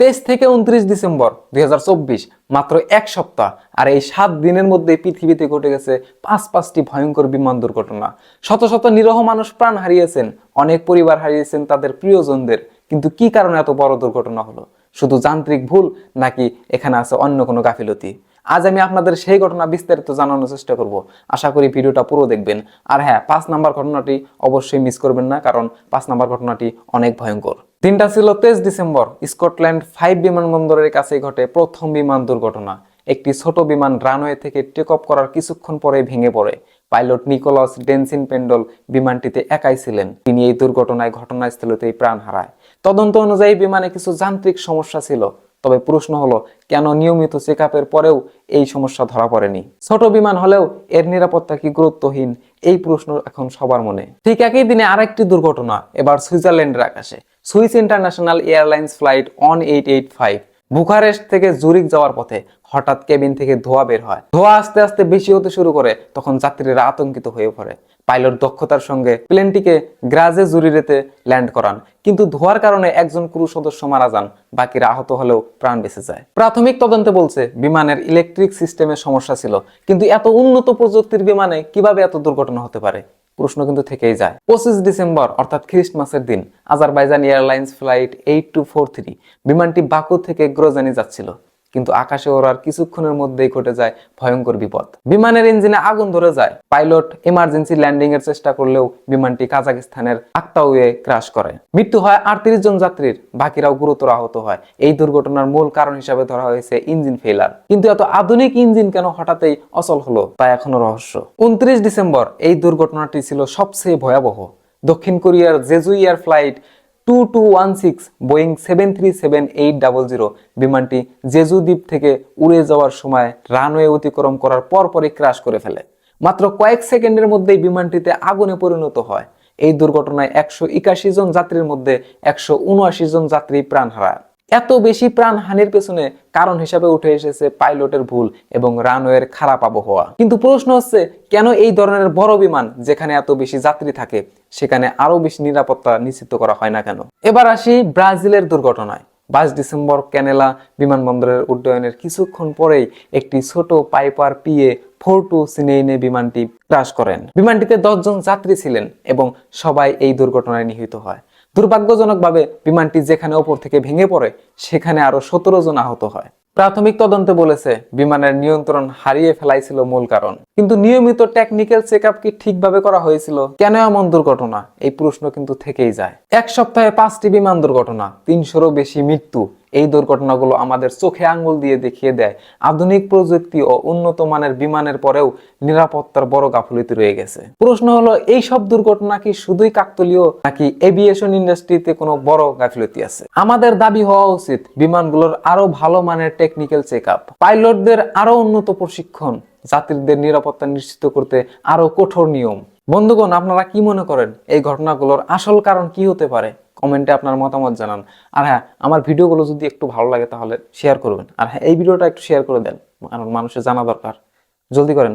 তেইশ থেকে উনত্রিশ ডিসেম্বর দুই হাজার চব্বিশ, মাত্র এক সপ্তাহ। আর এই সাত দিনের মধ্যে পৃথিবীতে ঘটে গেছে পাঁচ পাঁচটি ভয়ঙ্কর বিমান দুর্ঘটনা। শত শত নিরহ মানুষ প্রাণ হারিয়েছেন, অনেক পরিবার হারিয়েছেন তাদের প্রিয়জনদের। কিন্তু কি কারণে এত বড় দুর্ঘটনা হলো? শুধু যান্ত্রিক ভুল, নাকি এখানে আছে অন্য কোনো গাফিলতি? আজ আমি আপনাদের সেই ঘটনা বিস্তারিত জানানোর চেষ্টা করব। আশা করি ভিডিওটা পুরো দেখবেন। আর হ্যাঁ পাঁচ নাম্বার ঘটনাটি অবশ্যই মিস করবেন না, কারণ পাঁচ নাম্বার ঘটনাটি অনেক ভয়ঙ্কর। দিনটা ছিল তেইশ ডিসেম্বর। স্কটল্যান্ড ফাইভ বিমানবন্দরের কাছে ঘটে প্রথম বিমান দুর্ঘটনা। একটি ছোট বিমান রানওয়ে থেকে টেক অফ করার কিছুক্ষণ পরে ভেঙে পড়ে। পাইলট নিকোলাস ডেনসিন পেন্ডল বিমানটিতে একাই ছিলেন। তিনি এই দুর্ঘটনায় ঘটনাস্থলেতেই প্রাণ হারায়। তদন্ত অনুযায়ী বিমানে কিছু যান্ত্রিক সমস্যা ছিল। তবে প্রশ্ন হলো, কেন নিয়মিত চেক পরেও এই সমস্যা ধরা পড়েনি? ছোট বিমান হলেও এর নিরাপত্তা কি গুরুত্বহীন? এই প্রশ্ন এখন সবার মনে। ঠিক একই দিনে আরেকটি দুর্ঘটনা, এবার সুইজারল্যান্ডের আকাশে। Swiss International Airlines flight one eight eight five Bucharest থেকে জুরিক যাওয়ার পথে হঠাৎ কেবিন থেকে ধোঁয়া বের হয়। ধোঁয়া আস্তে আস্তে বেশি হতে শুরু করে তখন যাত্রীরা আতঙ্কিত হয়ে পড়ে। পাইলট দক্ষতার সঙ্গে প্লেনটিকে গ্রাজে জুরিরেতে ল্যান্ড করান। কিন্তু ধোঁয়ার কারণে একজন ক্রু সদস্য মারা যান, বাকিরা আহত হলেও প্রাণ বেঁচে যায়। প্রাথমিক তদন্তে বলছে, বিমানের ইলেকট্রিক সিস্টেমের সমস্যা ছিল। কিন্তু এত উন্নত প্রযুক্তির বিমানে কীভাবে এত দুর্ঘটনা হতে পারে? প্রশ্ন কিন্তু থেকেই যায়। পঁচিশ ডিসেম্বর, অর্থাৎ খ্রিস্টমাসের দিন, Azerbaijan Airlines flight eight two four three, বিমানটি বাকু থেকে গ্রোজানি যাচ্ছিল। কিন্তু আকাশে ওড়ার কিছুক্ষণের মধ্যেই ঘটে যায় ভয়ঙ্কর বিপদ। বিমানের ইঞ্জিনে আগুন ধরে যায়। পাইলট ইমার্জেন্সি ল্যান্ডিং এর চেষ্টা করলেও বিমানটি কাজাকিস্তানের আক্তাউয়ে ক্রাশ করে। মৃত্যু হয় আটত্রিশ জন যাত্রীর। বাকিরাও গুরুতর আহত হয়। এই দুর্ঘটনার মূল কারণ হিসাবে ধরা হয়েছে ইঞ্জিন ফেলার কিন্তু এত আধুনিক ইঞ্জিন কেন হঠাৎই অচল হলো তা এখনও রহস্য। উনত্রিশ ডিসেম্বর, এই দুর্ঘটনাটি ছিল সবচেয়ে ভয়াবহ। দক্ষিণ কোরিয়ার Jeju Air flight two two one six Boeing seven three seven eight double zero বিমানটি জেজু দ্বীপ থেকে উড়ে যাওয়ার সময় রানওয়ে অতিক্রম করার পরপরই ক্রাশ করে ফেলে। মাত্র কয়েক সেকেন্ডের মধ্যেই বিমানটিতে আগুনে পরিণত হয়। এই দুর্ঘটনায় একশো একাশি জন যাত্রীর মধ্যে একশো উনআশি জন যাত্রী প্রাণ হারায়। এত বেশি প্রাণ হানির পেছনে কারণ হিসাবে উঠে এসেছে পাইলটের ভুল এবং রানওয়ের খারাপ আবহাওয়া। কিন্তু প্রশ্ন হচ্ছে, কেন এই ধরনের বড় বিমান যেখানে এত বেশি যাত্রী থাকে, সেখানে আরও বেশি নিরাপত্তা নিশ্চিত করা হয় না কেন? এবার আসি ব্রাজিলের দুর্ঘটনায়। বাইশ ডিসেম্বর ক্যানেলা বিমানবন্দরের উড্ডয়নের কিছুক্ষণ পরেই একটি ছোট পাইপার পিয়ে ফোর টু সিনেইনে বিমানটি ক্রাশ করেন। বিমানটিতে দশজন যাত্রী ছিলেন এবং সবাই এই দুর্ঘটনায় নিহিত হয়। দুর্ভাগ্যজনকভাবে বিমানটি যেখানে ওপর থেকে ভেঙে পড়ে, সেখানে আরও সতেরো জন আহত হয়। প্রাথমিক তদন্তে বলেছে, বিমানের নিয়ন্ত্রণ হারিয়ে ফেলাইছিল মূল কারণ। কিন্তু নিয়মিত টেকনিক্যাল চেক কি ঠিকভাবে করা হয়েছিল? কেন এমন দুর্ঘটনা? এই প্রশ্ন কিন্তু থেকেই যায়। এক সপ্তাহে পাঁচটি বিমান দুর্ঘটনা, তিনশোরও বেশি মৃত্যু। এই দুর্ঘটনাগুলো আমাদের চোখে আঙ্গুল দিয়ে দেখিয়ে দেয়। আধুনিক প্রযুক্তি ও উন্নত মানের বিমানের পরেও নিরাপত্তার বড় গাফলতি রয়ে গেছে। প্রশ্ন হলো, এই সব দুর্ঘটনা কি শুধুই কাকতলীয়, নাকি এভিয়েশন ইন্ডাস্ট্রিতে কোনো বড় গাফিলতি আছে? আমাদের দাবি হওয়া উচিত, বিমানগুলোর আরও ভালো মানের টেকনিক্যাল চেক আপ পাইলটদের আরও উন্নত প্রশিক্ষণ, যাত্রীদের নিরাপত্তা নিশ্চিত করতে আরও কঠোর নিয়ম। বন্ধুগণ, আপনারা কি মনে করেন, এই ঘটনাগুলোর আসল কারণ কি হতে পারে? কমেন্টে আপনার মতামত জানান। আর হ্যাঁ আমার ভিডিওগুলো যদি একটু ভালো লাগে তাহলে শেয়ার করবেন। আর হ্যাঁ এই ভিডিওটা একটু শেয়ার করে দেন, কারণ মানুষের জানা দরকার। জলদি করেন।